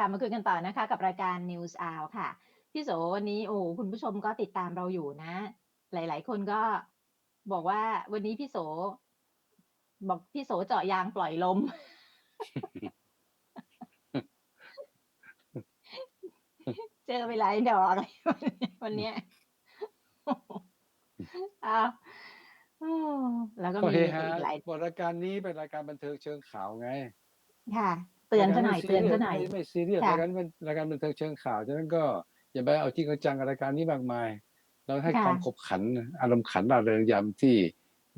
ค่ะ มาคุยกันต่อนะคะ กับรายการ News Hour ค่ะ พี่โสวันนี้โอ้โหคุณผู้ชมก็ติดตามเราอยู่นะ หลาย ๆ คนก็บอกว่าวันนี้พี่โส บอกพี่โสเจาะยางปล่อยลม เจอไปหลายดอกเลยวันเนี้ยอ้าวอืมแล้วก็ก็มีเฮฮาอีกหลายบทรายการนี้เป็นรายการบันเทิงเชิงข่าวไง ค่ะ เตือนซะหน่อยรายการเตือนซะหน่อยไม่ไม่ซีเรียสค่ะรายการเป็นรายการบันเทิงเชิงข่าวฉะนั้นก็อย่าไปเอาจริงเอาจังกับรายการนี้มากมายเราให้ค่ะความขบขันอารมณ์ขันร่าเริงยามที่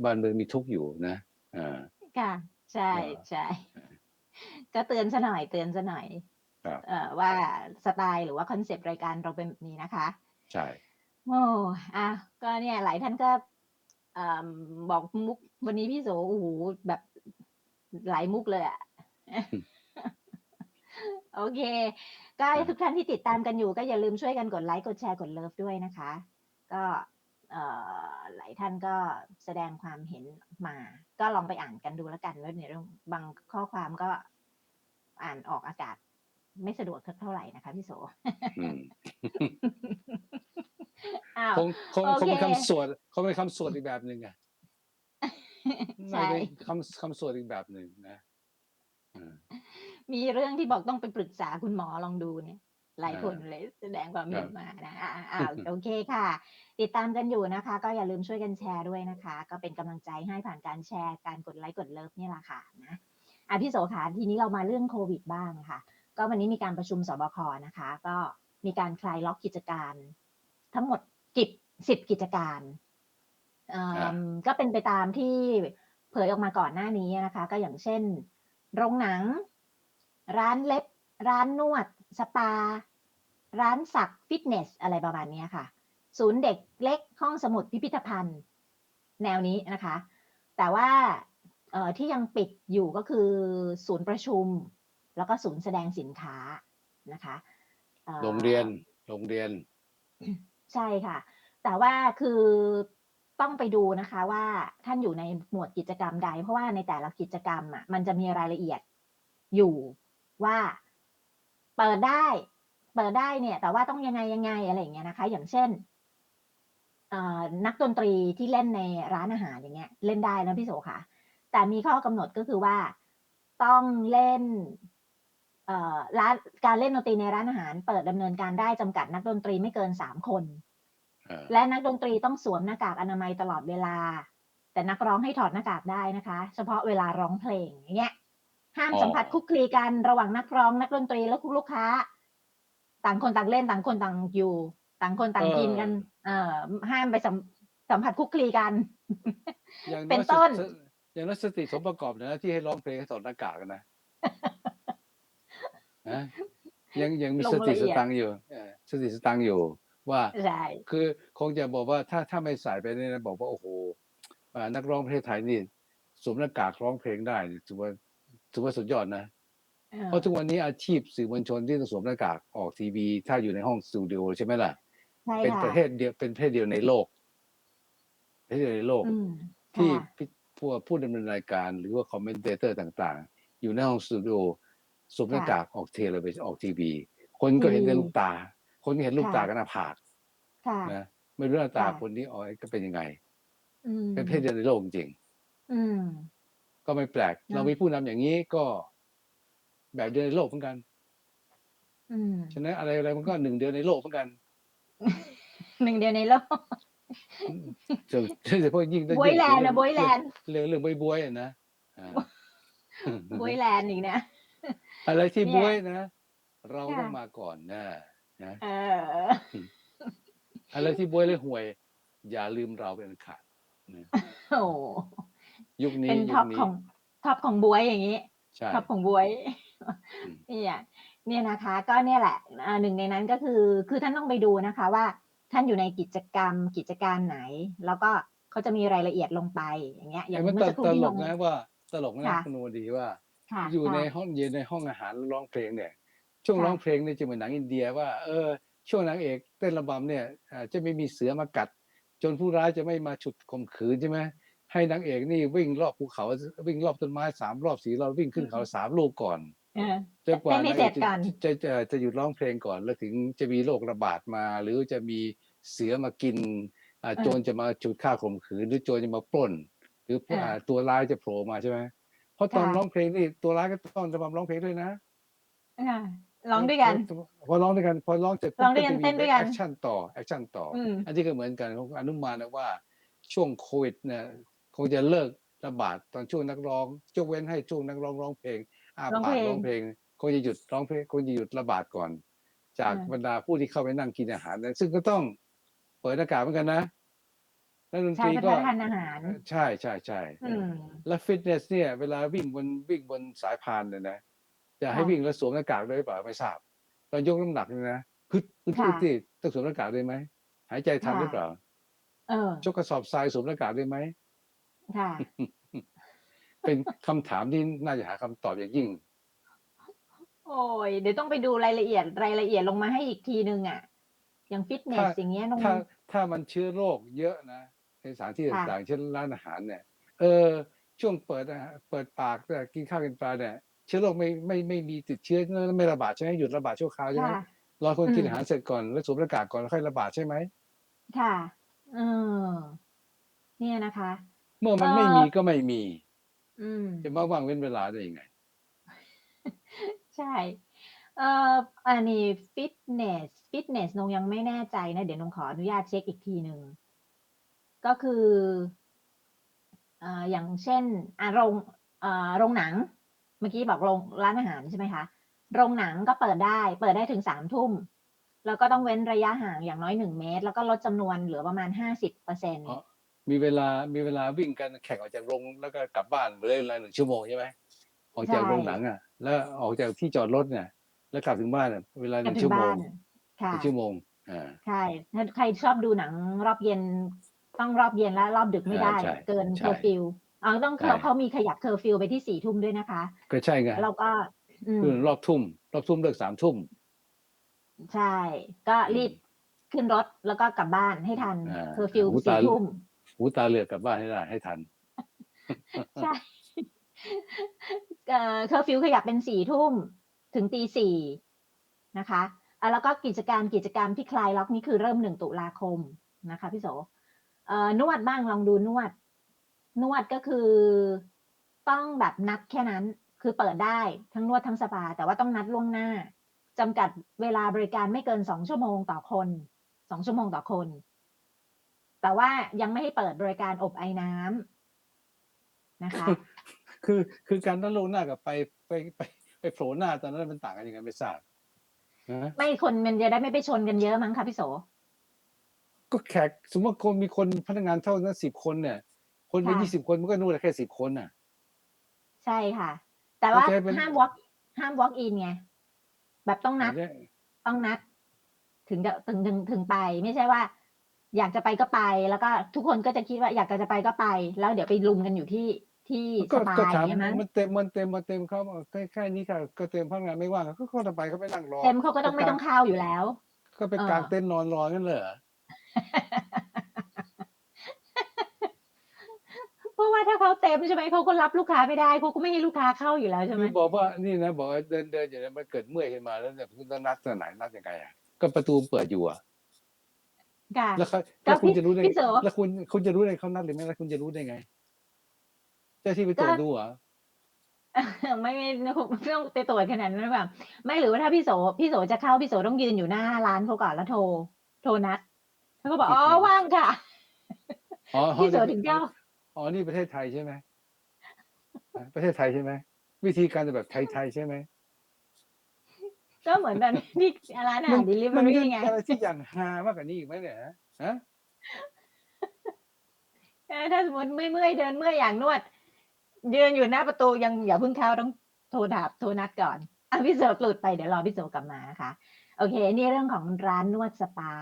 บ้านเมืองมีทุกข์อยู่นะอ่าค่ะใช่ว่าใช่ก็เตือนซะหน่อยเตือนซะหน่อยครับเอ่อว่าสไตล์หรือว่าคอนเซปต์รายการเราเป็นแบบนี้นะคะ ใช่โอ้อะก็เนี่ยหลายท่านก็เอ่อบอกมุกวันนี้พี่โสโอ้โหแบบหลายมุกเลยอะ โอเคก็ให้ทุกท่านที่ติดตามกันอยู่ก็อย่าลืมช่วยกันกดไลค์กดแชร์กดเลิฟด้วยนะคะ ก็เอ่อหลายท่านก็แสดงความเห็นมา ก็ลองไปอ่านกันดูแล้วกันว่าในเรื่องบางข้อความก็อ่านออกอากาศ ไม่สะดวกสักเท่าไหร่นะคะพี่โสอืมอ้าวคงคงโอคงเป็นเคคำสวดคงเป็นคำสวดอีกแบบหนึ่งอะใช่น่าจะเป็นคำคำสวดอีกแบบหนึ่งนะอ่า มีเรื่องที่บอกต้องไปปรึกษาคุณหมอลองดูเนี่ย หลายอ่าคนเลยแสดงความเห็นครับมานะอ่าอ่าโอเคค่ะ ติดตามกันอยู่นะคะ ก็อย่าลืมช่วยกันแชร์ด้วยนะคะ ก็เป็นกำลังใจให้ผ่านการแชร์การกดไลค์กดเลิฟนี่แหละค่ะนะอะพี่โสขาทีนี้เรามาเรื่องโควิดบ้างค่ะ ก็วันนี้มีการประชุมสบคนะคะ ก็มีการคลายล็อกกิจการ ทั้งหมดกิจสิบกิจการเอิ่มครับก็เป็นไปตามที่เผยออกมาก่อนหน้านี้นะคะ ก็อย่างเช่น โรงหนัง ร้านเล็บ ร้านนวด สปา ร้านสักฟิตเนส อะไรประมาณเนี้ยค่ะ ศูนย์เด็กเล็กห้องสมุดพิพิธภัณฑ์ แนวนี้นะคะ แต่ว่าเอ่อที่ยังปิดอยู่ก็คือศูนย์ประชุม แล้วก็ศูนย์แสดงสินค้านะคะอ่อโรงเรียนโรงเรียน ใช่ค่ะ แต่ว่าคือ ต้องไปดูนะคะว่าท่านอยู่ในหมวดกิจกรรมใด เพราะว่าในแต่ละกิจกรรมอะมันจะมีรายละเอียดอยู่ว่าเปิดได้เปิดได้เนี่ย แต่ว่าต้องยังไงยังไงอะไรอย่างเงี้ยนะคะ อย่างเช่นนักดนตรีที่เล่นในร้านอาหารอย่างเงี้ย เล่นได้นะพี่โสค่ะ แต่มีข้อกำหนดก็คือว่าต้องเล่นร้านการเล่นดนตรีในร้านอาหาร เปิดดำเนินการได้จำกัดนักดนตรีไม่เกินสามคน และนักดนตรีต้องสวมหน้ากากอนามัยตลอดเวลา แต่นักร้องให้ถอดหน้ากากได้นะคะ เฉพาะเวลาร้องเพลงอย่างเงี้ยห้ามสัมผัสคุกคลีกันระหว่างนักร้องนักดนตรีและคุณลูกค้า ต่างคนต่างเล่นต่างคนต่างอยู่ ต่างคนต่างกินกัน เอ่อห้ามไปสัมสัมผัสคุกคลีกันอย่างเป็นอยต้นสอย่างน้อยสติสมประกอบนะที่ให้ร้องเพลงให้ถอดหน้ากากกันนะนะยังยังมีลงสติละเอีสยดตังค์อยู่เออสติสตังค์อยู่ ว่า ใช่ คือคงจะบอกว่าถ้าถ้าไม่ใส่ไปเนี่ยนะบอกว่า โอ้โหอ่านักร้องประเทศไทยนี่สวมหน้ากากร้องเพลงได้นี่ถือว่าถือว่าสุดยอดนะ เออเพราะทุกวันนี้อาชีพสื่อมวลชนที่ต้องสวมหน้ากากออกทีวี ถ้าอยู่ในห้องสตูดิโอใช่ไหมล่ะ ใช่เป็นค่ะประเทศเดียวเป็นประเทศเดียวในโลกประเทศเดียวในโลก อืม ที่ค่ะ พิผู้ผู้ดำเนินรายการหรือว่าคอมเมนเตเตอร์ต่างๆ อยู่ในห้องสตูดิโอสวมหน้ากากออกเทเลไปออกทีวี คนก็เห็นแต่ลูกตา คนก็เห็นลูกตากันหน้าผากค่ะนะไม่รู้หน้าตาค่ะคนนี้ออกก็เป็นยังไงอืมเป็นประเทศเดียวในโลกจริงอืมๆก็ไม่แปลกเนอะเรามีผู้นำอย่างนี้ก็ แบบเดียวในโลกเหมือนกันอืมฉะนั้นอะไรอะไรมันก็หนึ่งเดียวในโลกเหมือนกันหนึ่งเดียวในโลกส่วนโดยเฉพาะยิ่งถ้าบวยแลนด์เรื่นะองบวยแลนด์เรื่องเรื่องบวยบวยๆอะนะอ่าบวยแลนด์อีกนะอะไรที่เนี่ยบวยนะเราค่ะต้องมาก่อนนะ นะเอออะไรที่บวยและห่วย อย่าลืมเราเป็นอันขาดนะโอ้โหยุคนี้เป็นยุท็อคปนี้ของท็อปของบวยอย่างนี้ใช่ท็อปของบวยอืมเนี่ยเนี่ยนะคะ ก็เนี่ยแหละอ่าหนึ่งในนั้นก็คือ คือท่านต้องไปดูนะคะว่าท่านอยู่ในกิจกรรมกิจการไหน แล้วก็เขาจะมีรายละเอียดลงไปอย่างเงี้ย อย่างไอ้มันเมื่ตอสักครู่ตที่ลลกงนะว่าตลกนะค่ะคุณโนดีว่าค่ะอยู่ในค่ะห้องเย็นในห้องอาหารร้องเพลงเนี่ย ช่วงค่ะร้องเพลงเนี่ยจะเหมือนหนังอินเดียว่าเออช่วงนางเอกเต้นระบำเนี่ยอ่าจะไม่มีเสือมากัด จนผู้ร้ายจะไม่มาฉุดข่มขืนใช่ไหมให้นางเอกนี่วิ่งรอบภูเขาวิ่งรอบต้นไม้สามรอบสี่รอบวิ่งขึ้นเขาสามลูกก่อนเออจนกว่าเต้นให้เสร็จก่อนจะจะจะจะหยุดร้องเพลงก่อน แล้วถึงจะมีโรคระบาดมา หรือจะมีเสือมากินอ่าเออโจรจะมาจุดฆ่าข่มขืน หรือโจรจะมาปล้น หรือเอออ่าตัวร้ายจะโผล่มาใช่ไหมเพราะตอนค่ะร้องเพลงนี่ตัวร้ายก็ต้องจะมาร้องเพลงด้วยนะค่ะ ร้องด้วยกัน พอร้องด้วยกันพอร้องเสร็จร้องด้วยกันเต้นด้วยกัน แอคชั่นต่อแอคชั่นต่อออืมอันนี้ก็เหมือนกันของอนุมานนะว่าช่วงโควิดเนี่ยคงจะเลิกระบาดตอนช่วงนักร้องยกเว้นให้ช่วงนักร้องร้องเพลงอาร้องปากเพลงร้องเพลงคงจะหยุดร้องเพลงคงจะหยุดระบาดก่อน จากอ่าบรรดาผู้ที่เข้าไปนั่งกินอาหารนั้นซึ่งก็ต้องเปิดอากาศเหมือนกันนะแล้วดนใช่ตรีเป็นก็ทานอาหาร ใช่ใช่ใช่อืมแล้วฟิตเนสเนี่ย เวลาวิ่งบนวิ่งบนสายพานเนี่ยนะ จะให้ค่ะวิ่งแล้วสวมหน้ากากด้วยหรือเปล่าไม่ทราบตอนยกน้ำหนักเนี่ยนะพึดพึดค่ะพึดที่ต้องสวมหน้ากากด้วยไหมหายใจทันค่ะหรือเปล่าเออชกกระสอบทรายสวมหน้ากากด้วยไหมค่ะเป็นคำถามที่น่าจะหาคำตอบอย่างยิ่ง โอ้ยเดี๋ยวต้องไปดูรายละเอียดรายละเอียดลงมาให้อีกทีนึงอะอย่างฟิตเนสถ้าอย่างเงี้ยน้องถ้าถ้ามันเชื้อโรคเยอะนะในสถานที่ค่ะต่างๆเช่นร้านอาหารเนี่ย เออ ช่วงเปิดอาหารเปิดปากเนี่ยกินข้าวกินปลาเนี่ย เชื้อโรคไม่ไม่ไม่มีติดเชื้อไม่ระบาดใช่ไหมหยุดระบาดชั่วคราวใช่ไหมค่ะ รอคนกินอืมอาหารเสร็จก่อนแล้วสวมหน้ากากก่อนแล้วค่อยระบาดใช่ไหมค่ะ เออ เนี่ยนะคะ เมื่อมันเอ่อไม่มีก็ไม่มีอืม จะมาว่างเว้นเวลาได้ยังไง ใช่ เอ่อ อันนี้ฟิตเนส ฟิตเนสนงยังไม่แน่ใจนะ เดี๋ยวนงขออนุญาตเช็คอีกทีหนึ่ง ก็คือ เอ่อ อย่างเช่น อะโรงเอ่อ โรงหนัง เมื่อกี้บอกโรงร้านอาหารใช่ไหมคะ โรงหนังก็เปิดได้ เปิดได้ถึงสามทุ่ม แล้วก็ต้องเว้นระยะห่างอย่างน้อยหนึ่งเมตร แล้วก็ลดจำนวนเหลือประมาณห้าสิบเปอร์เซ็นต์อ๋อมีเวลา มีเวลาวิ่งกันแข่งออกจากโรงแล้วก็กลับบ้านเลยเวลาหนึ่งชั่วโมงใช่ไหมออกจากใช่โรงหนังอะ แล้วออกจากที่จอดรถเนี่ย แล้วกลับถึงบ้านอะเวลาหกลับนึ่งถึชั่งวโมบ้างนค่ะหนึ่งชั่วโมงอ่าใช่ถ้าใครชอบดูหนังรอบเย็นต้องรอบเย็นและรอบดึกไม่ได้ใช่เกินใช่เคอร์ฟิว อ๋อต้องใช่เขาเขามีขยับเคอร์ฟิวไปที่สี่ทุ่มด้วยนะคะ ก็ใช่ไงแล้วก็อืมคือรอบทุ่ม รอบทุ่มเลิกสามทุ่ม ใช่ ก็รีบขึ้นรถแล้วก็กลับบ้านให้ทันอ่าเคอร์ฟิวหูสี่ตาทุ่มหูตาเหลือกกลับบ้านให้ได้ให้ทัน ใช่เอ่อเคอร์ฟิวขยับเป็นสี่ทุ่มถึงตีสี่นะคะอะแล้วก็กิจการกิจกรรมที่คลายล็อกนี่คือเริ่มหนึ่งตุลาคมนะคะพี่โสเอ่อนวดบ้างลองดูนวด นวดก็คือต้องแบบนัดแค่นั้น คือเปิดได้ทั้งนวดทั้งสปา แต่ว่าต้องนัดล่วงหน้าจำกัดเวลาบริการไม่เกินสองชั่วโมงต่อคนสองชั่วโมงต่อคน แต่ว่ายังไม่ให้เปิดบริการอบไอน้ำนะคะ คือคือการนั่งลงหน้ากับไปไปไปไปโผล่หน้าตอนนั้นมันต่างกันยังไงไม่ทราบนะไม่คนมันจะได้ไม่ไปชนกันเยอะมั้งคะพี่โสก็แขกสมมติว่าคนมีคนพนักงานเท่านั้นสิบคนเนี่ย คนเป็นค่ะ ยี่สิบคนมันก็นวดได้แค่สิบคนน่ะ ใช่ค่ะ แต่ว่าโอเคเป็น ห้าม walk ห้าม walk in ไง แบบต้องนัดอันเนี้ยต้องนัด ถึงจะถึงถึงถึงไป ไม่ใช่ว่า อยากจะไปก็ไป แล้วก็ทุกคนก็จะคิดว่าอยากจะไปก็ไป แล้วเดี๋ยวไปลุมกันอยู่ที่ที่สก็ปาก็อถามย่างเงี้ยมั้งมันเต็มมันเต็มมันเต็มเขาบอกแค่แค่นี้ค่ะ ก็เต็มพนักงานไม่ว่างก็เข้าไปเขาไปนั่งรอ เต็มเขาก็ต้องไม่ต้องเข้าอยู่แล้ว ก็ไปเออ กางเต็นท์นอนรอกันเลยเหรอ เพราะว่าถ้า เขาเต็มใช่ไหมเขาก็รับลูกค้าไม่ได้เขาก็ไม่ให้ลูกค้าเข้าอยู่แล้วใช่ไหมคือบอกว่านี่นะบอกว่าเดินเดินอย่างนี้มันเกิดเมื่อยขึ้นมาแล้วเนี่ยคุณต้องนัดตอนไหนนัดยังไงอะก็ประตูเปิดอยู่อะค่ะแล้วเขาก็แล้วคุณพี่จะรู้ได้พี่โสแล้วคุณคุณจะรู้ได้เขานัดหรือไม่แล้วคุณจะรู้ได้ไงเจ้าที่ไปตรวจก็ดูเหรอะไม่ไม่ไม่ต้องไปตรวจขนาดนั้นหรือเปล่าไม่หรือว่าถ้าพี่โสพี่โสจะเข้าพี่โสต้องยืนอยู่หน้าร้านเขาก่อนแล้วโทร โทรนัดเขาก็บอกอ๋อว่างค่ะอ๋อพี่โสถึงเข้า อ๋อ นี่ประเทศไทยใช่ไหมอะประเทศไทยใช่ไหมวิธีการจะแบบไทยๆใช่ไหมก็เหมือนแบบนี่ร้านอาหารดิลิเวมัอนมีรี่ไงอะไรที่อย่างฮามากกว่านี้อีกไหมเนี่ยฮะฮะเออถ้าสมมติเมื่อยเมื่อยๆเดินเมื่อยอย่างนวดยืนอยู่หน้าประตูยังอย่าเพิ่งเข้าต้องโทรถามโทรนัดก่อนอะพี่โสหลุดไปเดี๋ยวรอพี่โสกลับมานะคะโอเค นี่เรื่องของร้านนวดสปา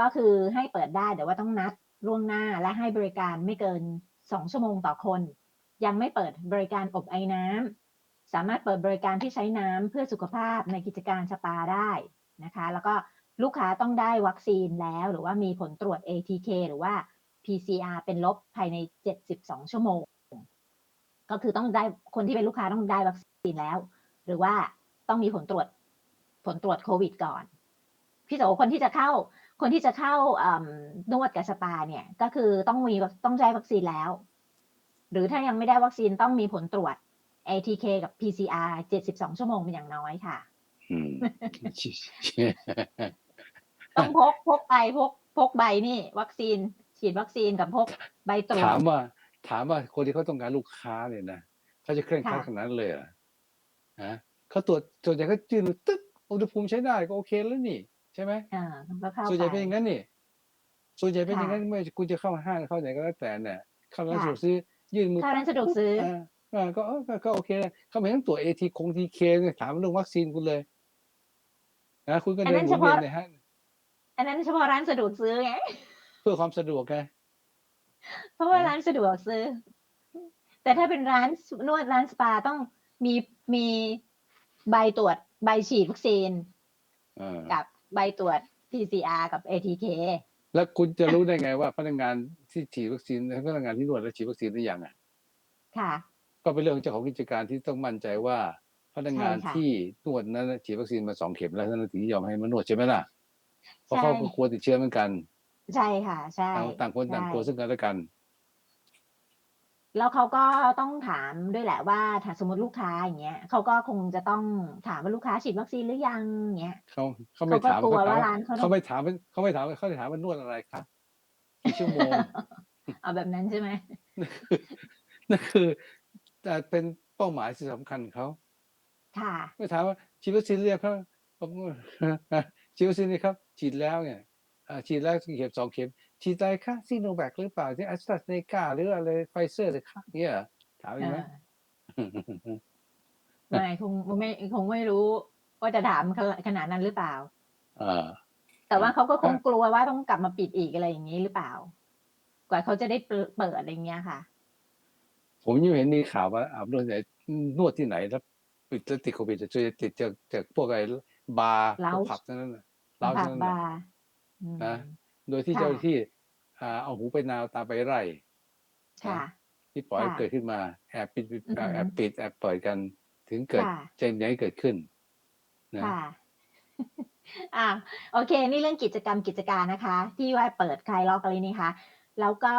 ก็คือให้เปิดได้แต่ว่าต้องนัด ล่วงหน้าและให้บริการไม่เกินสองชั่วโมงต่อคน ยังไม่เปิดบริการอบไอ้น้ำสามารถเปิดบริการที่ใช้น้ำเพื่อสุขภาพในกิจการสปาได้นะคะ แล้วก็ลูกค้าต้องได้วัคซีนแล้ว หรือว่ามีผลตรวจ ATK หรือว่า PCR เป็นลบภายใน 72 ชั่วโมง ก็คือต้องได้คนที่เป็นลูกค้าต้องได้วัคซีนแล้ว หรือว่าต้องมีผลตรวจผลตรวจโควิดก่อน พี่โสคนที่จะเข้า คนที่จะเข้าอืมนวดกับสปาเนี่ยก็คือต้องมีต้องได้วัคซีนแล้ว หรือถ้ายังไม่ได้วัคซีนต้องมีผลตรวจ ATK กับ PCR 72 ชั่วโมงเป็นอย่างน้อยค่ะอืมต้องพกพกไปพกพกใบนี่ วัคซีน ฉีดวัคซีนกับพกใบตรวจถามว่า ถามว่าคนที่เขาต้องการลูกค้าเนี่ยนะเขาจะเคร่งครัดค่ะขนาดนั้นเลยเหรอฮะเขาตรวจส่วนใหญ่เขาจืนตึ๊กอุณหภูมิใช้ได้ก็โอเคแล้วนี่ ใช่ไหมอ่าก็เข้าส่วนใหญ่ไปเป็นอย่างนั้นนี่ส่วนใหญ่เป็นอย่างนั้นค่ะไม่ว่าคุณจะเข้าห้างเข้าไหนก็แล้วแต่เนี่ยเข้าร้านค่ะสะดวกซื้อยื่นมือเข้าร้านสะดวกซื้อาอ่าก็เออก็ก็โอเคนะเขาไม่ต้องตรวจเอทีคงทีเคถามเรื่องวัคซีนคุณเลยนะคุณก็อันเดินั้นนหมุนเฉพาะเวียนในห้างอันนั้นเฉพาะร้านสะดวกซื้อไงเพื่อความสะดวกไงเพราะว่านะร้านสะดวกซื้อ แต่ถ้าเป็นร้านนวดร้านสปาต้องมีมีใบตรวจใบฉีดวัคซีนเออกับ ใบตรวจ PCR กับ ATK แล้วคุณจะรู้ได้ไงว่าพนักงานที่ฉีดวัคซีนพนักงานที่นวดแล้วฉีดวัคซีนหรือยังอะค่ะ ก็เป็นเรื่องของเจ้าของกิจการที่ต้องมั่นใจว่าพนักงานใช่ค่ะที่นวดนั้นฉีดวัคซีนมาสองเข็มแล้วท่านถึงจะยอมให้มานวดใช่ไหมล่ะเพราะใช่เขาก็กลัวติดเชื้อเหมือนกัน ใช่ค่ะ ใช่ต่างต่างคนต่างกลัวใช่ซึ่งกันและกัน แล้วเขาก็ต้องถามด้วยแหละว่าถ้าสมมติลูกค้าอย่างเงี้ยเขาก็คงจะต้องถามว่าลูกค้าฉีดวัคซีนหรือยังเงี้ยเขาเขาไม่เขาก็ถามกลัวเขาถามว่าร้านเขาต้องเขาไม่ถามเขาไม่ถามเขาจะถามว่านวดอะไรครับกี่ชั่วโมง เอาแบบนั้นใช่ไหมนั่นคือแต่เป็นเป้าหมายที่สำคัญเขาค่ะ ไม่ถามว่าฉีดวัคซีนหรือยังครับผมฉีดวัคซีนนี่ครับ ฉีดแล้วเนี่ยอ่าฉีดแล้วกี่เข็มสองเข็ม ฉีดอะไรคะซีโนแวคหรือเปล่าที่แอสตราเซเนกาหรืออะไรไฟเซอร์หรือคะเนี่ยเหรอถามอีกไหมไม่คงไม่คงไม่รู้ว่าจะถามขนาดนั้นหรือเปล่าอ่าแต่ว่าเขาก็คงอะกลัวว่าต้องกลับมาปิดอีกอะไรอย่างนี้หรือเปล่า กว่าเขาจะได้เปิดเปิดอะไรเงี้ยค่ะ ผมยังเห็นมีข่าวว่าอาบนวดไหนนวดที่ไหนแล้วปิดแล้วติดโควิดจะจะติดจากจากพวกไอ้บาร์เหล้าพวกผับทั้งนั้นน่ะเหล้าผัทั้บงนั้นน่ะบาร์อืมนะ โดยที่ค่ะ เจ้าหน้าที่อ่าเอาหูไปนาวตาไปไร่ค่ะที่ปล่อยให้ค่ะเกิดขึ้นมาแอบปิดปิดอือหือแอบปิดแอบปล่อยกันถึงเกิดค่ะ เจนนี้เกิดขึ้นนะค่ะ อ่าโอเค นี่เรื่องกิจกรรมกิจการนะคะ ที่ว่าเปิดคลายล็อกอะไรนี่คะแล้วก็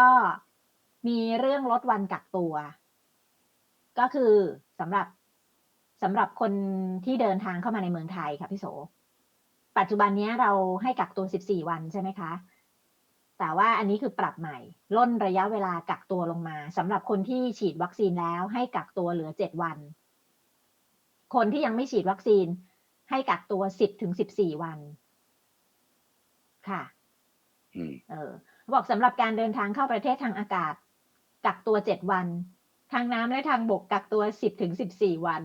มีเรื่องลดวันกักตัว ก็คือสำหรับสำหรับคนที่เดินทางเข้ามาในเมืองไทยค่ะพี่โส ปัจจุบันนี้เราให้กักตัว 14 วันใช่ไหมคะ แต่ว่าอันนี้คือปรับใหม่ล่นระยะเวลากักตัวลงมาสำหรับคนที่ฉีดวัคซีนแล้วให้กักตัวเหลือ 7 วัน คนที่ยังไม่ฉีดวัคซีน ให้กักตัว 10ถึง14 วัน ค่ะอืมเออบอกสำหรับการเดินทางเข้าประเทศทางอากาศ กักตัวเจ็ดวัน ทางน้ำและทางบกกักตัวสิบถึงสิบสี่วัน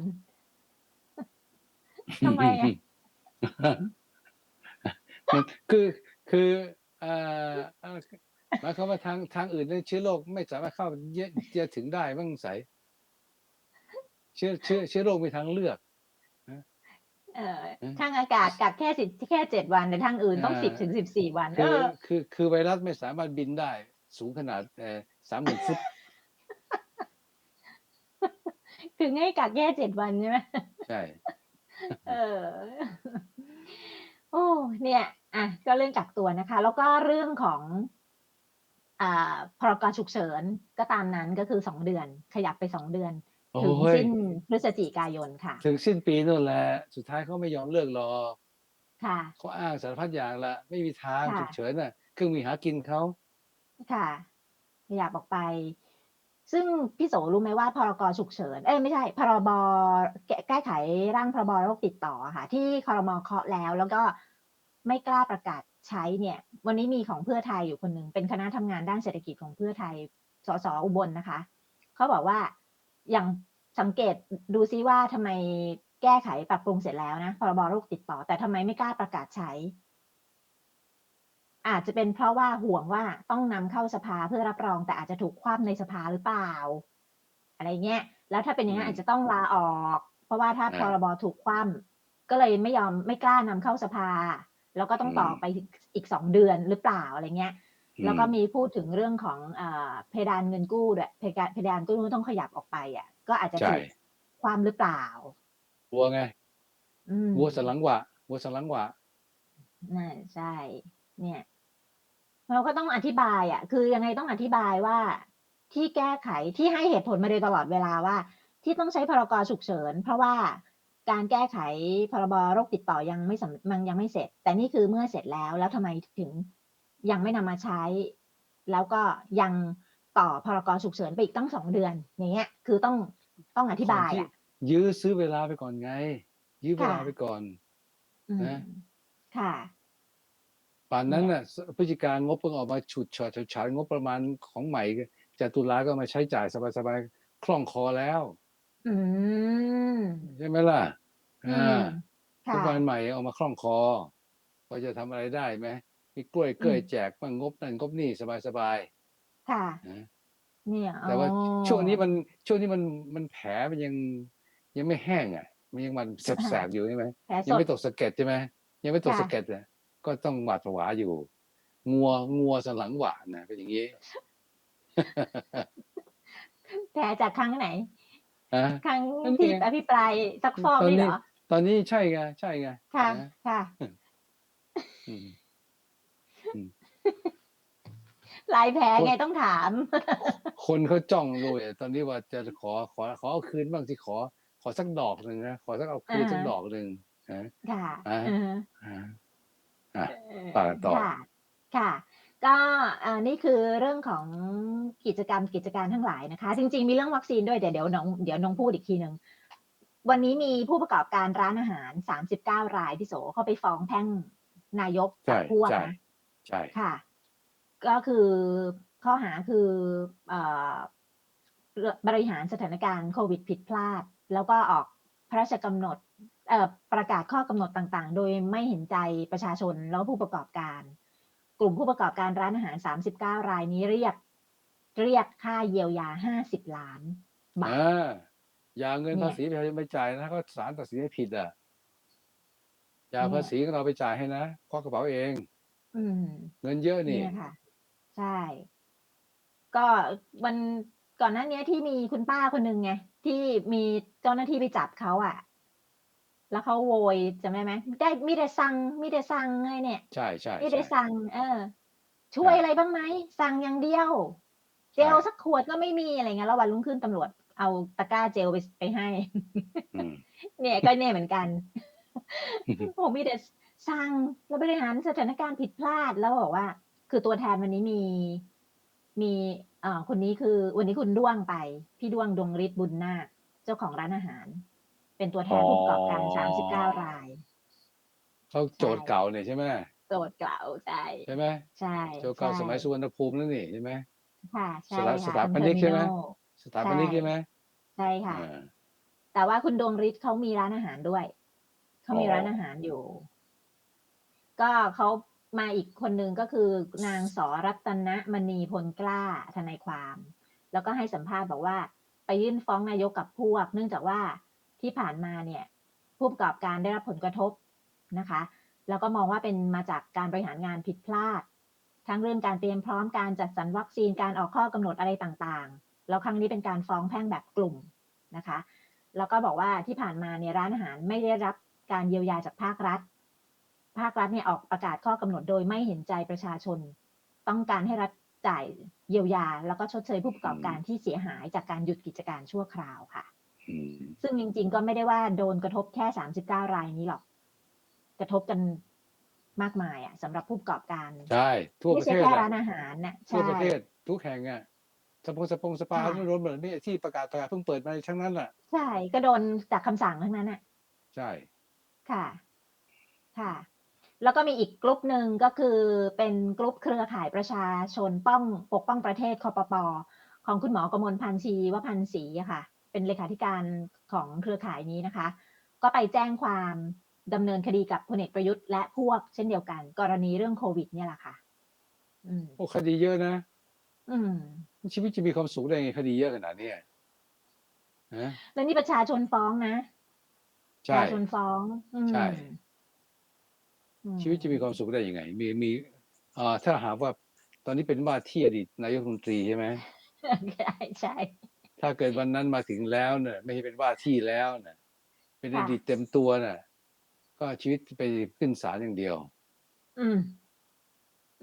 ทำไมอะมันคือคือ เอ่อเอ่อหมายความว่าทางทางอื่นในเชื้อโรคไม่สามารถเข้าเยอะจะถึงได้บ้างใสยเชื้อเชื้อเชื้อโรคมีทางเลือก เอออืม ทางอากาศกักแค่สิบแค่เจ็ดวันแต่ทางอื่นต้องอ่าสิบถึงสิบสี่วัน คืเอออ คือคือไวรัสไม่สามารถบินได้ สูงขนาดสามหมื่นฟุตคือให้กักแค่เจ็ดวันใช่ไหมใช่ เออ โอ้เนี่ยอะก็เรื่องกักตัวนะคะ แล้วก็เรื่องของอ่าพรกฉุกเฉินก็ตามนั้นก็คือสองเดือน ขยับไปสองเดือนโอ้ถึงยสิ้นพฤศจิกายนค่ะ ถึงสิ้นปีนั่นแหละ สุดท้ายเขาไม่ยอมเลิกหรอกค่ะเขาอ้างสารพัดอย่างละ ไม่มีทางค่ะฉุกเฉินน่ะ เครื่องมีหากินเขาค่ะขยับออกไป ซึ่งพี่โสรู้ไหมว่าพรกฉุกเฉิน เอ้ยไม่ใช่ พรบแก้ไขร่างพรบโรคติดต่อค่ะ ที่คอรมอเคาะแล้ว แล้วก็ไม่กล้าประกาศใช้เนี่ย วันนี้มีของเพื่อไทยอยู่คนหนึ่งเป็นคณะทำงานด้านเศรษฐกิจของเพื่อไทย สสอุบลนะคะ เขาบอกว่าอย่างสังเกตดูซิว่าทำไมแก้ไขปรับปรุงเสร็จแล้วนะพรบโรคติดต่อ แต่ทำไมไม่กล้าประกาศใช้ อาจจะเป็นเพราะว่าห่วงว่าต้องนำเข้าสภาเพื่อรับรอง แต่อาจจะถูกคว่ำในสภาหรือเปล่า อะไรเงี้ยแล้วถ้าเป็นอย่างนั้นอืมอาจจะต้องลาออก เพราะว่าถ้าอ่าพรบถูกคว่ำก็เลยไม่ยอมไม่กล้านำเข้าสภา แล้วก็ต้องต่ออมไปอีกสองเดือนหรือเปล่าอะไรเงี้ยแล้วก็อืมมีพูดถึงเรื่องของเออเพดานเงินกู้ด้วยเพดานเพดานกู้ต้องขยับออกไปอะ ก็อาจจะใช่ถูกความหรือเปล่าวัวไงอืมวัวสันหลังหวะวัวสันหลังหวะน่าใช่ เนี่ย เราก็ต้องอธิบายอะคือยังไงต้องอธิบายว่า ที่แก้ไข ที่ให้เหตุผลมาโดยตลอดเวลาว่า ที่ต้องใช้พรกฉุกเฉิน เพราะว่าการแก้ไขพรบโรคติดต่อยังไม่สำมันยังไม่เสร็จ แต่นี่คือเมื่อเสร็จแล้ว แล้วทำไมถึงยังไม่นำมาใช้ แล้วก็ยังต่อพรกฉุกเฉินไปอีกตั้งสองเดือน อย่างเงี้ย คือต้องต้องอธิบายก่อนที่อะยื้อซื้อเวลาไปก่อนไง ยื้อเวลาค่ะไปก่อนอืมนะ ค่ะ ป่านนั้นเนี่ยน่ะพฤศจิกางบเพิ่งออกมาฉุดฉาดฉาดงบประมาณของใหม่จากตุลาก็มาใช้จ่ายสบายๆคล่องคอแล้วอืมใช่ไหมล่ะอือ่ามงค่ะบประมาณใหม่เอามาคล่องคอพอจะทำอะไรได้ไหมมีกล้วยเกล้วยอืมแจกบ้างงบนั่นงบนี่สบายค่ะๆนะเนี่ยแต่ว่าอ๋อช่วงนี้มันช่วงนี้มันมันแผลมันยังยังไม่แห้งอะ มันยังมันแสบๆอยู่ใช่ไหมแผลสยังดไม่ตกสะเก็ดใช่ไหมยังไม่ตกค่ะสะเก็ดอะ ก็ต้องหวาดผวาอยู่ งัวงัวสันหลังหวานนะเป็นอย่างนี้แผลจากครั้งไหนฮะครั้งนั่นไงที่อภิปรายซักฟอกตอนนี่นี้เหรอ ตอนนี้ใช่ไงใช่ไงค่ะนะค่ะอืมลายแผลคนไงต้องถาม คนเขาจ้องดูอะตอนนี้ว่าจะขอขอขอเอาคืนบ้างสิขอ ขอสักดอกหนึ่งนะขอสักเอาคืนอ่าฮะสักดอกหนึ่งนะค่ะ อ่าอือฮะอ่าอะเอ่อต่อต่อ ค่ะ ค่ะ ก็อ่านี่คือเรื่องของกิจกรรมกิจการทั้งหลายนะคะ จริง ๆ มีเรื่องวัคซีนด้วยเดี๋ยวเดี๋ยวน้องเดี๋ยวน้องพูดอีกทีหนึ่งวันนี้มีผู้ประกอบการร้านอาหาร 39 รายพี่โสเขาไปฟ้องแพ่งนายกใช่กับพวกใช่ นะใช่ ค่ะ ก็คือข้อหาคือเออบริหารสถานการณ์โควิดผิดพลาด แล้วก็ออกพระราชกำหนดเอ่อ ประกาศข้อกำหนดต่างๆ โดยไม่เห็นใจประชาชนแล้วผู้ประกอบการ กลุ่มผู้ประกอบการร้านอาหาร 39 รายนี้เรียก เรียกค่าเยียวยา 50 ล้านบาทอ่าอย่าเอาเงินเนี่ยภาษีประชาชนไปจ่ายนะก็ศาลตัดสินให้ผิดอะอย่าเอาเนี่ยภาษีของเราไปจ่ายให้นะควักกระเป๋าเอง อืมเงินเยอะนี่เนี่ยค่ะ ใช่ ก็วันก่อนหน้านี้ที่มีคุณป้าคนหนึ่งไงที่มีเจ้าหน้าที่ไปจับเขาอะ แล้วเขาโวยจำได้ไหมได้มิได้สั่งมิได้สั่งไงเนี่ย ใช่ใช่มิได้ใช่สั่ง เออ ช่วยใช่อะไรบ้างไหมสั่งอย่างเดียว เจลใช่สักขวดก็ไม่มีอะไรเงี้ยแล้ววันรุ่งขึ้นตำรวจเอาตะกร้าเจลไปไปให้อืมเนี่ยก็เนี่ยเหมือนกันผมมีแต่สั่งแล้วบริหารสถานการณ์ผิดพลาดแล้วบอกว่า คือตัวแทนวันนี้มี มีเอ่อคนนี้คือ วันนี้คุณด้วงไป พี่ด้วงดวงฤทธิ์บุญนาคเจ้าของร้านอาหาร เป็นตัวแทนผู้ประกอบการสามสิบเก้าราย เขาโจทย์เก่าเนี่ยใช่ไหมโจทย์กล่าวใช่ใช่ไหมใช่โจทย์เก่าใช่สมัยสุวรรณภูมินั่นนี่ใช่ไหมค่ะใช่สถาค่ะสถาปนิกใช่ไหมทร์สถาปนิกใช่ไหมใช่ค่ะอ่าแต่ว่าคุณดวงฤทธิ์เขามีร้านอาหารด้วย เขามีอ๋อร้านอาหารอยู่ ก็เขามาอีกคนหนึ่งก็คือนางสอรัตนมณีพลกล้าทนายความ แล้วก็ให้สัมภาษณ์บอกว่า ไปยื่นฟ้องนายกกับพวก เนื่องจากว่า ที่ผ่านมาเนี่ยผู้ประกอบการได้รับผลกระทบนะคะ แล้วก็มองว่าเป็นมาจากการบริหารงานผิดพลาด ทั้งเรื่องการเตรียมพร้อมการจัดสรรวัคซีนการออกข้อกำหนดอะไรต่างๆ แล้วครั้งนี้เป็นการฟ้องแพ่งแบบกลุ่มนะคะ แล้วก็บอกว่าที่ผ่านมาเนี่ยร้านอาหารไม่ได้รับการเยียวยาจากภาครัฐ ภาครัฐเนี่ยออกประกาศข้อกำหนดโดยไม่เห็นใจประชาชน ต้องการให้รัฐจ่ายเยียวยา แล้วก็ชดเชยผู้ประกอบการที่เสียหายจากการหยุดกิจการชั่วคราวค่ะ ซึ่งจริงๆ ก็ไม่ได้ว่าโดนกระทบแค่ 39 รายนี้หรอก กระทบกันมากมายอะสำหรับผู้ประกอบการใช่ทั่วปไม่ระใช่เทศแค่อะร้านอาหารน่ะทั่วใช่ประเทศทุกแห่งอะสปงสปงสปาค่ะทุนรวมแบบนี้ที่ประกาศประกาศเพิ่งเปิดมาทั้งนั้นแหละใช่ก็โดนจากคำสั่งทั้งนั้นอะ ใช่ ค่ะ ค่ะ แล้วก็มีอีกกลุ่มหนึ่งก็คือเป็นกลุ่มเครือข่ายประชาชนป้องปกป้องประเทศคอปปของคุณหมอกมลพันธ์ชีวพันธ์ศรีอะค่ะ เป็นเลขาธิการของเครือข่ายนี้นะคะ ก็ไปแจ้งความดำเนินคดีกับพลเอกประยุทธ์และพวกเช่นเดียวกัน กรณีเรื่องโควิด เนี่ยแหละค่ะอืมโอ้คดีเยอะนะ อืม ชีวิตจะมีความสุขได้ไงคดีเยอะขนาดเนี้ยฮะแล้วนี่ประชาชนฟ้องนะปใช่ระชาชนฟ้องอืมใช่อืมชีวิตจะมีความสุขได้ยังไง มีมีอ่าถ้าหากว่าตอนนี้เป็นว่าที่อดีตนายกรัฐมนตรีใช่ไหมใช่ใช่ ถ้าเกิดวันนั้นมาถึงแล้วเนี่ยไม่ใช่เป็นว่าที่แล้วเนี่ยเป็นอค่ะดีตเต็มตัวน่ะก็ชีวิตไปขึ้นศาลอย่างเดียว อืม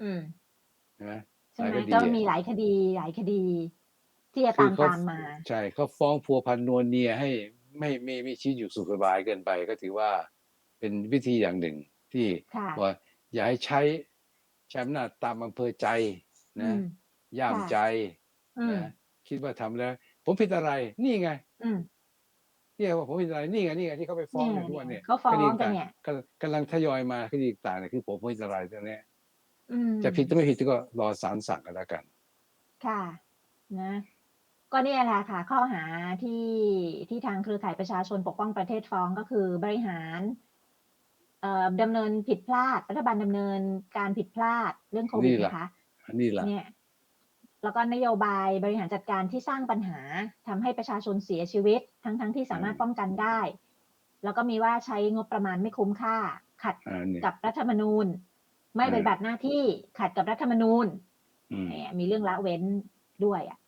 อืมใช่ไหมใช่ไหมหลายคดีก็อะมีหลายคดีหลายคดี ที่จะคือตามเขาตามมา ใช่เขาฟ้องพัวพันนวลเนียให้ไม่ไม่ไม่ชีวิตอยู่สุขสบายเกินไป ก็ถือว่าเป็นวิธีอย่างหนึ่ง ที่ค่ะว่าอย่าให้ใช้ใช้อำนาจตามอำเภอใจอืนะมย่ามค่ะใจอืมนะคิดว่าทำแล้ว ผมผิดอะไร นี่ไงอืมเนี่ยว่าผมผิดอะไรนี่ไงนี่ไงที่เขาไปฟ้องเนี่กัยนทุกวันเนี่ยเขาฟ้องคดีกันต่างเนี่ยกำลังกำลังทยอยมาคดีต่างเนี่ยคือผมผิดอะไรตัวเนี้ยอืมจะผิดจะไม่ผิดก็รอศาลสั่งกันแล้วกัน ค่ะ นะ ก็เนี่ยแหละค่ะ ข้อหาที่ที่ทางเครือข่ายประชาชนปกป้องประเทศฟ้องก็คือบริหารเอ่อดำเนินผิดพลาดรัฐบาลดำเนินการผิดพลาดเรื่องโควิดนี่แหละนะคะอันนี้แหละเนี่ย แล้วก็นโยบายบริหารจัดการที่สร้างปัญหาทำให้ประชาชนเสียชีวิต ทั้งทั้งที่สามารถป้องกันได้ แล้วก็มีว่าใช้งบประมาณไม่คุ้มค่า ขัดอ่านี่กับรัฐธรรมนูญ ไม่ปฏิบัติหน้าที่ขัดกับรัฐธรรมนูญอืมเนี่ยมีเรื่องละเว้นด้วยอะ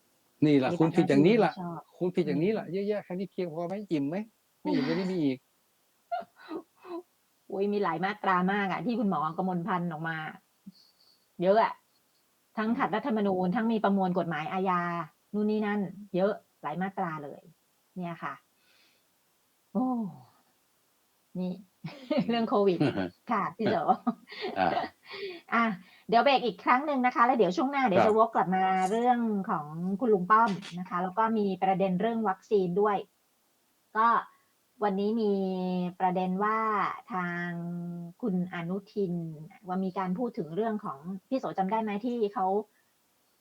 นี่แหละปฏิบัติคุณผิดอย่างนี้แหละหน้าที่โดยมิชอบคุณผิดอย่างนี้แหละเยอะแยะแค่นี้เพียงพอไหมอิ่มไหมไม่อิ่มก็นี่มีอีกอุ้ยมีหลายมาตรามากอะที่คุณหมอกมลพันธ์ออกมา เยอะอะ ทั้งขัดรัฐธรรมนูญทั้งมีประมวลกฎหมายอาญานู่นนี่นั่น เยอะหลายมาตราเลย เนี่ยค่ะ โอ้นี่ เรื่องโควิด ค่ะพี่โจอ่าอะเดี๋ยวเบรกอีกครั้งหนึ่งนะคะ แล้วเดี๋ยวช่วงหน้าเดี๋ยวครับจะวกกลับมาเรื่องของคุณลุงป้อมนะคะ แล้วก็มีประเด็นเรื่องวัคซีนด้วย ก็ วันนี้มีประเด็นว่าทางคุณอนุทิน ว่ามีการพูดถึงเรื่องของพี่โสจำได้ไหมที่เขา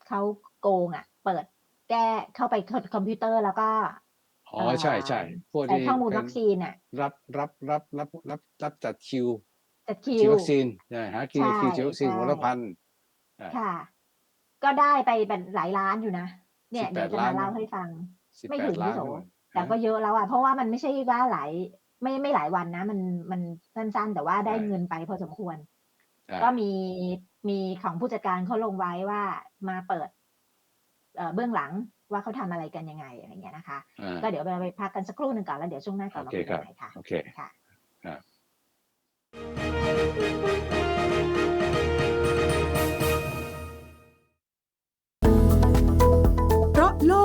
เขาโกงอะ เปิดแก้เข้าไปคอมพิวเตอร์แล้วก็อ๋อใช่ใช่พวกใส่นี้ข้อมูลเป็นวัคซีนอะ รับรับรับรับรับรับจัดคิวจัดคิฉีดววัคซีนใช่หาคิวใช่คิวฉีดวัคซีนใช่หัวละพันอ่าค่ะ ก็ได้ไปเป็นหลายล้านอยู่นะเนี่ย18เดี๋ยวจะล้ามานเล่าให้ฟังสิบไม่แปถึดงล้าพี่นโสด้วย แต่ก็เยอะแล้วอะเพราะว่ามันไม่ใช่ว่าหลายไม่ไม่หลายวันนะ มันมันสั้นๆ แต่ว่าได้เงินไปพอสมควรใช่ก็มีมีของผู้จัดการเขาลงไว้ว่ามาเปิดเอ่อเบื้องหลังว่าเขาทำอะไรกันยังไงอะไรเงี้ยนะคะอ่าก็เดี๋ยวเราไปพักกันสักครู่หนึ่งก่อนแล้วเดี๋ยวช่วงหน้ากลับมาโอเคคุยกันครับใหม่ค่ะโอเคค่ะ